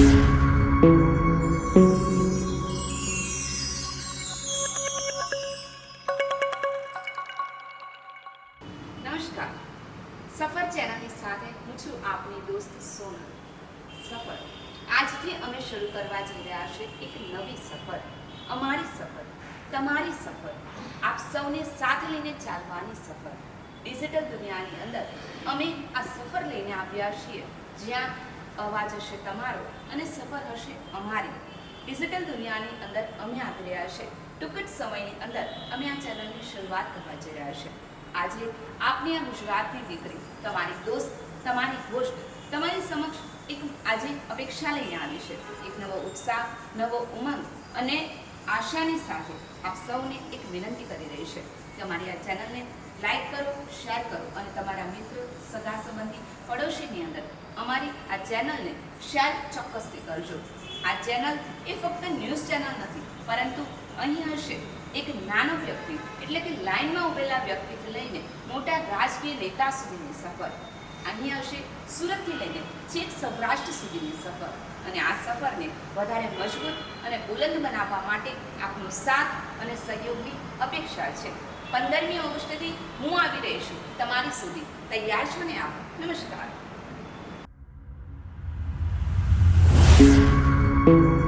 નમસ્કાર. સફર ચેનલની સાથે હું છું આપની દોસ્ત સોનલ. સફર. આજથી અમે શરૂ કરવા જઈ રહ્યા છે એક નવી સફર. અમારી સફર. તમારી સફર. આપ સૌને સાથે લઈને ચાલવાની સફર. ડિજિટલ દુનિયાની અંદર અમે આ સફર લઈને આવ્યા છીએ જ્યાં અવાજ હશે તમારો અને સફર હશે અમારી. ડિજિટલ દુનિયાની અંદર અમે આવી રહ્યા છે. ટૂંક જ સમયની અંદર અમે આ ચેનલની શરૂઆત કરવા જઈ રહ્યા છે. આજે આપની આ ગુજરાતની દીકરી, તમારી દોસ્ત, તમારી ગોષ્ટ, તમારી સમક્ષ એક આજે અપેક્ષા લઈને આવી છે. એક નવો ઉત્સાહ, નવો ઉમંગ અને આશાની સાથે આપ સૌને એક વિનંતી કરી રહી છે તમારી આ ચેનલને લાઈક કરો, શેર કરો અને તમારા મિત્ર, સગા સંબંધી, પડોશીની અંદર અમારી આ ચેનલને શેર ચોક્કસથી કરજો. આ ચેનલ એ ફક્ત ન્યૂઝ ચેનલ નથી, પરંતુ અહીં હશે એક નાનો વ્યક્તિ, એટલે કે લાઈનમાં ઉભેલા વ્યક્તિથી લઈને મોટા રાજકીય નેતા સુધીની સફર. અહીં હશે સુરતથી લઈને છેક સૌરાષ્ટ્ર સુધીની સફર. અને આ સફરને વધારે મજબૂત અને બુલંદ બનાવવા માટે આપનો સાથ અને સહયોગની અપેક્ષા છે. પંદરમી ઓગસ્ટથી હું આવી રહી તમારી સુધી તૈયાર છો ને આપ? નમસ્કાર. Thank you